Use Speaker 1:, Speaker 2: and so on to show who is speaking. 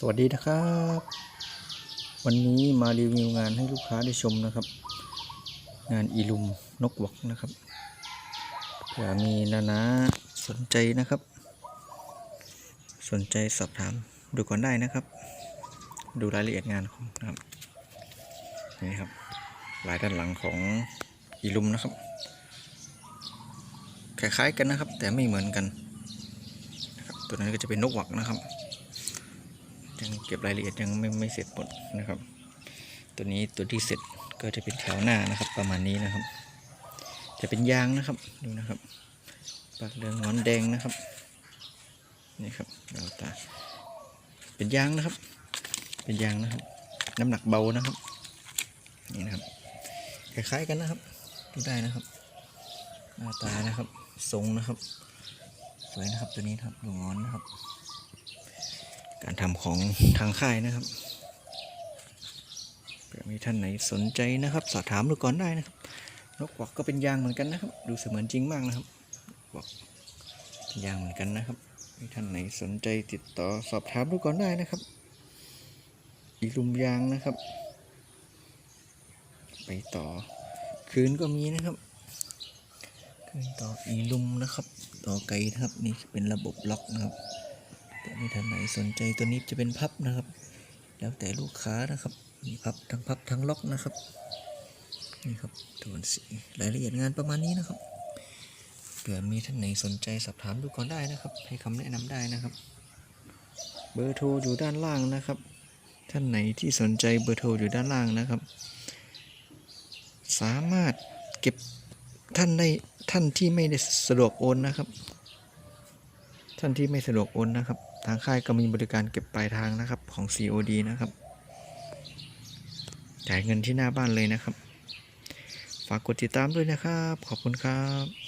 Speaker 1: สวัสดีนะครับ วันนี้มารีวิวงานให้ลูกค้าได้ชมนะครับ งานอีลุมนกหวักนะครับเผื่อมีนานาสนใจนะครับ สนใจสอบถามดูก่อนได้นะครับ ดูรายละเอียดงานของนะครับนี่ครับลายด้านหลังของอีลุมนะครับคล้ายๆกันนะครับ แต่ไม่เหมือนกัน ตัวนั้นก็จะเป็นนกหวักนะครับ ยังเก็บรายละเอียดยังไม่ไม่เสร็จหมดนะครับ ตัวนี้ตัวที่เสร็จก็จะเป็นแถวหน้านะครับ ประมาณนี้นะครับ จะเป็นยางนะครับดูนะครับปากเหลืองงอนแดงนะครับนี่ครับเราตาเป็นยางนะครับ เป็นยางนะครับ น้ำหนักเบานะครับนี่นะครับคล้ายๆกันนะครับดูได้นะครับหน้าตานะครับทรงนะครับสวยนะครับตัวนี้ครับดูงอนนะครับ การทำของทางค่ายนะครับเผื่อมีท่านไหนสนใจนะครับ สอบถามดูก่อนได้นะครับ นกกวักก็เป็นยางเหมือนกันนะครับ ดูเสมือนจริงมากนะครับกวักเป็นยางเหมือนกันนะครับ มีท่านไหนสนใจติดต่อสอบถามดูก่อนได้นะครับ อีลุมยางนะครับ ไปต่อคืนก็มีนะครับคืนต่ออีลุมนะครับ ต่อไกลนะครับนี่เป็นระบบล็อกนะครับ แต่มีท่านไหนสนใจตัวนี้จะเป็นพับนะครับ แล้วแต่ลูกค้านะครับ มีพับทั้งพับทั้งล็อกนะครับ นี่ครับโทนสีรายละเอียดงานประมาณนี้นะครับเผื่อมีท่านไหนสนใจสอบถามดูก่อนได้นะครับ ให้คำแนะนำได้นะครับ เบอร์โทรอยู่ด้านล่างนะครับ ท่านไหนที่สนใจเบอร์โทรอยู่ด้านล่างนะครับ สามารถเก็บท่านได้ท่านที่ไม่ได้สะดวกโอนนะครับ ท่านที่ไม่สะดวกโอนนะครับ ทางค่ายก็มีบริการเก็บปลายทางนะครับของ COD นะครับ จ่ายเงินที่หน้าบ้านเลยนะครับ ฝากกดติดตามด้วยนะครับ ขอบคุณครับ